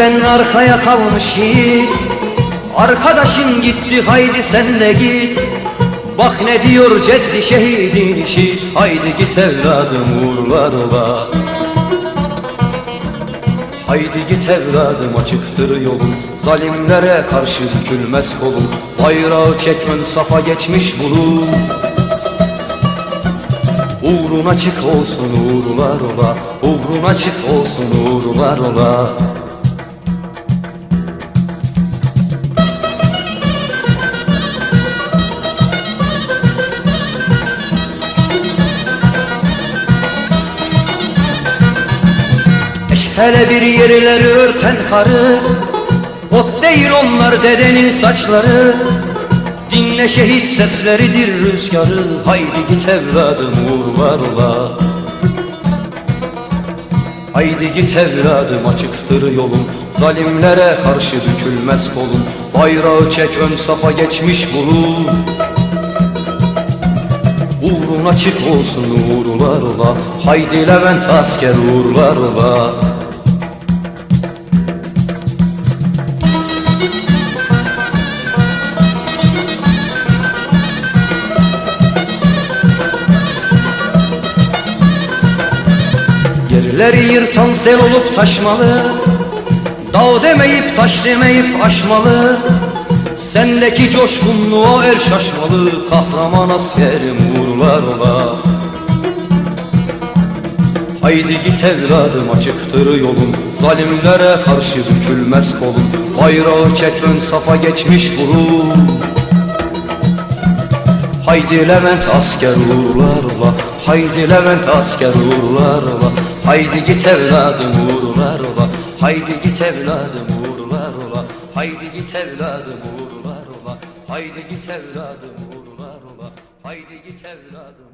yüzden arkaya kalmış yiğit. Arkadaşın gitti haydi sen de git. Bak ne diyor ceddi şehidin işit. Haydi git evladım uğurlar ola. Haydi git evladım açıktır yolun. Zalimlere karşı bükülmez kolun. Bayrağı çek ön safa geçmiş bulun. Uğrun açık olsun uğurlar ola. Uğrun açık olsun uğurlar ola Hele bir yerleri örten karı Ot değil onlar dedenin saçları. Dinle şehit sesleridir rüzgarı Haydi git evladım uğurlar ola Haydi git evladım açıktır yolun. Zalimlere karşı bükülmez kolun. Bayrağı çek ön safa geçmiş bulun. Uğrun açık olsun uğurlar ola Haydi Levent asker uğurlar Yerleri yırtan sel olup taşmalı. Dağ demeyip taş demeyip aşmalı. Sendeki coşkunluğa el şaşmalı. Kahraman askerim uğurlar Haydi git evladım açıktır yolun. Zalimlere karşı bükülmez kolun. Bayrağı çek ön safa geçmiş burun Haydi Levent asker uğurlar ola. Haydi Levent asker uğurlar ola Haydi git evladım uğurlar ola. Haydi git evladım uğurlar ola. Haydi git evladım uğurlar ola. Haydi git evladım uğurlar ola. Haydi git evladım